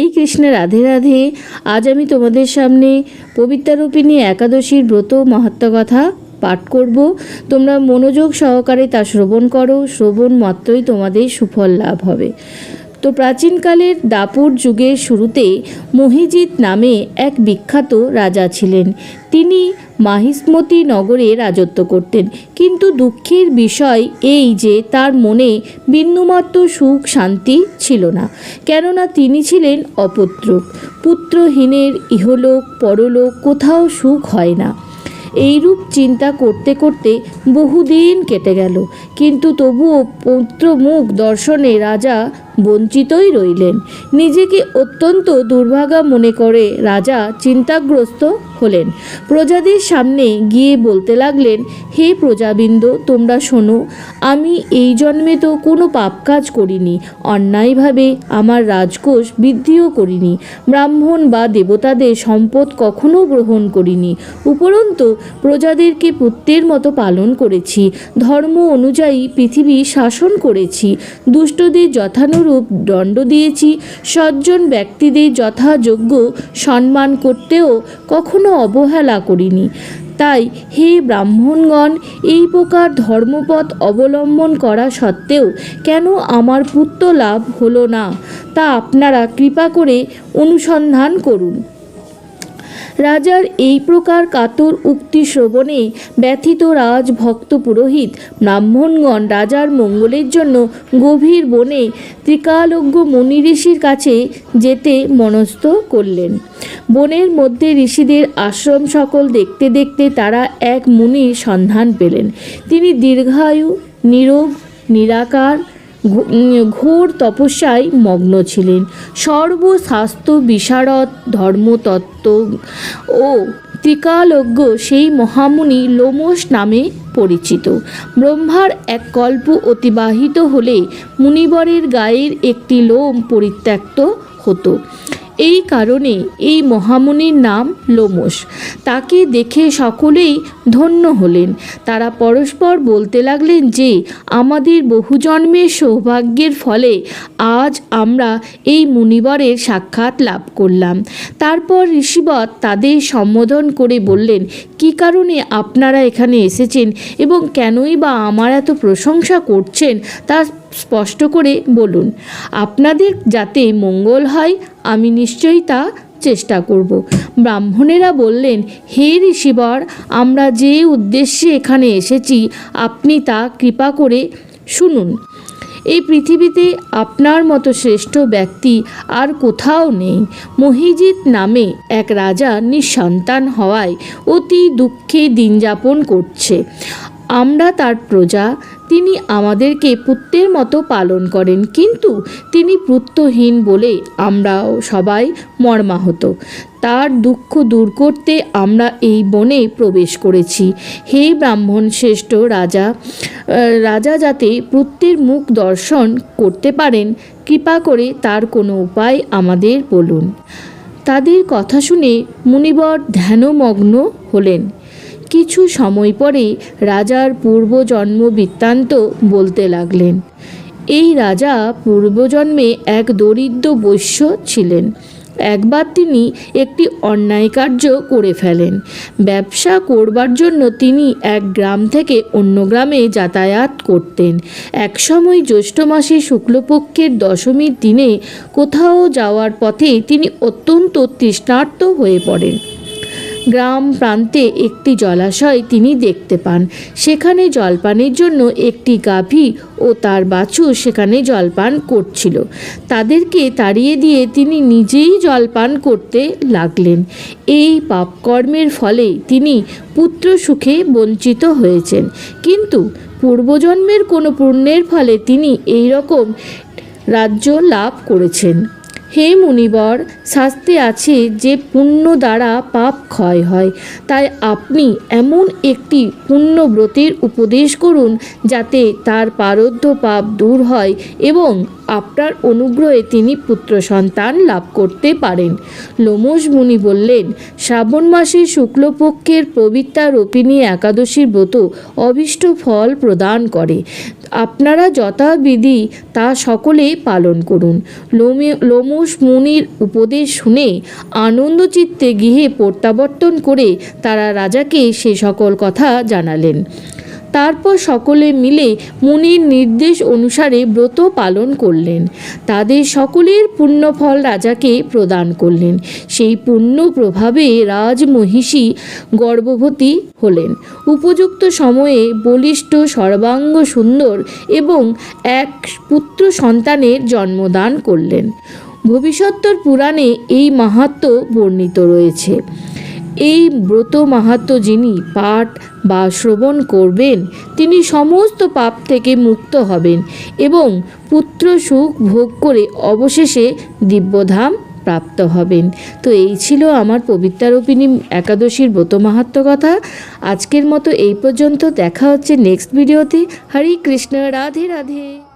হরেই কৃষ্ণ, রাধে রাধে। আজ আমি তোমাদের সামনে পবিত্রারূপিণী একাদশীর ব্রত মাহাত্ম কথা পাঠ করব। তোমরা মনোযোগ সহকারে তা শ্রবণ করো। শ্রবণ মাত্রই তোমাদের সুফল লাভ হবে। তো প্রাচীনকালের দাপুর যুগের শুরুতে মহিজিৎ নামে এক বিখ্যাত রাজা ছিলেন। তিনি মাহিষ্মতি নগরে রাজত্ব করতেন। কিন্তু দুঃখের বিষয় এই যে তার মনে বিন্দুমাত্র সুখ শান্তি ছিল না, কেননা তিনি ছিলেন অপুত্রক পুত্রহীনের ইহলোক পরলোক কোথাও সুখ হয় না। এইরূপ চিন্তা করতে করতে বহুদিন কেটে গেল। কিন্তু তবুও পুত্রমুখ দর্শনে রাজা বঞ্চিতই রইলেন। নিজেকে অত্যন্ত দুর্ভাগা মনে করে রাজা চিন্তাগ্রস্ত হলেন। প্রজাদের সামনে গিয়ে বলতে লাগলেন, হে প্রজাবৃন্দ, তোমরা শোনো, আমি এই জন্মে তো কোনো পাপ কাজ করিনি। অন্যায়ভাবে আমার রাজকোষ বৃদ্ধিও করিনি। ব্রাহ্মণ বা দেবতাদের সম্পদ কখনো গ্রহণ করিনি। উপরন্তু, প্রজাদেরকে পুত্রের মতো পালন করেছি। ধর্ম অনুযায়ী পৃথিবী শাসন করেছি। দুষ্টদের যথানুরূপ দণ্ড দিয়েছি, সজ্জন ব্যক্তিদের যথাযোগ্য সম্মান করতেও কখনো অবহেলা করিনি। তাই হে ব্রাহ্মণগণ, এই প্রকার ধর্মপথ অবলম্বন করা সত্ত্বেও কেন আমার পুত্র লাভ হলো না, তা আপনারা কৃপা করে অনুসন্ধান করুন। রাজার এই প্রকার কাতর উক্তি শ্রবণে ব্যথিত রাজ ভক্ত পুরোহিত ব্রাহ্মণগণ রাজার মঙ্গলের জন্য গভীর বনে ত্রিকালজ্ঞ মুনি ঋষির কাছে যেতে মনস্থ করলেন। বনের মধ্যে ঋষিদের আশ্রম সকল দেখতে দেখতে তারা এক মুনির সন্ধান পেলেন। তিনি দীর্ঘায়ু নিরোগ নিরাকার ঘোর তপস্যায় মগ্ন ছিলেন। সর্বস্বাস্থ্য বিশারদ ধর্মতত্ত্ব ও ত্রিকালজ্ঞ সেই মহামুনি লোমস নামে পরিচিত। ব্রহ্মার এক কল্প অতিবাহিত হলে মুনিবরের গায়ের একটি লোম পরিত্যক্ত হতো। এই কারণে এই মহামুনির নাম লোমস তাকে দেখে সকলেই ধন্য হলেন। তারা পরস্পর বলতে লাগলেন যে, আমাদের বহু জন্মের সৌভাগ্যের ফলে আজ আমরা এই মুনিবরের সাক্ষাৎ লাভ করলাম। তারপর ঋষিবত তাদের সম্বোধন করে বললেন, কী কারণে আপনারা এখানে এসেছেন এবং কেনই বা আমার এত প্রশংসা করছেন তা স্পষ্ট করে বলুন, আপনাদের যাতে মঙ্গল হয়, আমি নিশ্চয়ই তা চেষ্টা করব। ব্রাহ্মণেরা বললেন, হে ঋষিবর, আমরা যে উদ্দেশ্যে এখানে এসেছি, আপনি তা কৃপা করে শুনুন। এই পৃথিবীতে আপনার মতো শ্রেষ্ঠ ব্যক্তি আর কোথাও নেই। মহিজিৎ নামে এক রাজা নিঃসন্তান হওয়ায় অতি দুঃখে দিন যাপন করছে। আমরা তার প্রজা, তিনি আমাদেরকে পুত্রের মতো পালন করেন, কিন্তু তিনি পুত্রহীন বলে আমরাও সবাই মর্মাহত। তার দুঃখ দূর করতে আমরা এই বনে প্রবেশ করেছি। হে ব্রাহ্মণ শ্রেষ্ঠ রাজা রাজা যাতে পুত্রের মুখ দর্শন করতে পারেন, কৃপা করে তার কোনো উপায় আমাদের বলুন। তাদের কথা শুনে মুনিবর ধ্যানমগ্ন হলেন। কিছু সময় পরে রাজার পূর্বজন্ম বৃত্তান্ত বলতে লাগলেন। এই রাজা পূর্বজন্মে এক দরিদ্র বৈশ্য ছিলেন। একবার তিনি একটি অন্যায় কার্য করে ফেলেন। ব্যবসা করবার জন্য তিনি এক গ্রাম থেকে অন্য গ্রামে যাতায়াত করতেন। একসময় জ্যৈষ্ঠ মাসে শুক্লপক্ষের দশমীর দিনে কোথাও যাওয়ার পথে তিনি অত্যন্ত তৃষ্ণার্ত হয়ে পড়েন। গ্রাম প্রান্তে একটি জলাশয় তিনি দেখতে পান। সেখানে জলপানের জন্য একটি গাভী ও তার বাছুর সেখানে জলপান করছিল। তাদেরকে তাড়িয়ে দিয়ে তিনি নিজেই জলপান করতে লাগলেন। এই পাপকর্মের ফলে তিনি পুত্র সুখে বঞ্চিত হয়েছেন। কিন্তু পূর্বজন্মের কোনো পুণ্যের ফলে তিনি এই রকম রাজ্য লাভ করেছেন। হে মুনিবর, শাস্তি আছে যে পুণ্য দ্বারা পাপ ক্ষয় হয়। তাই আপনি এমন একটি পুণ্যব্রতের উপদেশ করুন যাতে তার পারদ্ধ পাপ দূর হয় এবং আপনার অনুগ্রহে তিনি পুত্র সন্তান লাভ করতে পারেন। লোমস মুনি বললেন, শ্রাবণ মাসে শুক্লপক্ষের পবিত্রা রোপিণী একাদশীর ব্রত অভীষ্ট ফল প্রদান করে। আপনারা যথাবিধি তা সকলে পালন করুন। লোমে লোমস মুনির উপদেশ শুনে আনন্দচিত্তে গৃহে প্রত্যাবর্তন করে তারা রাজাকে সে সকল কথা জানালেন। তারপর সকলে মিলে মুনির নির্দেশ অনুসারে ব্রত পালন করলেন। তাদের সকলের পুণ্যফল রাজাকে প্রদান করলেন। সেই পুণ্য প্রভাবে রাজমহিষী গর্ভবতী হলেন। উপযুক্ত সময়ে বলিষ্ঠ, সর্বাঙ্গ, সুন্দর এবং এক পুত্র সন্তানের জন্মদান করলেন। ভবিষ্যত্তর পুরাণে এই মাহাত্ম্য বর্ণিত রয়েছে। এই ব্রত মাহাত্ম্য যিনি পাঠ বা শ্রবণ করবেন, তিনি সমস্ত পাপ থেকে মুক্ত হবেন এবং পুত্র সুখ ভোগ করে অবশেষে দিব্যধাম প্রাপ্ত হবেন। তো এই ছিল আমার পবিত্রারোপিণী একাদশীর ব্রত মাহাত্ম্য কথা। আজকের মতো এই পর্যন্ত। দেখা হচ্ছে নেক্সট ভিডিওতে হরে কৃষ্ণ, রাধে রাধে।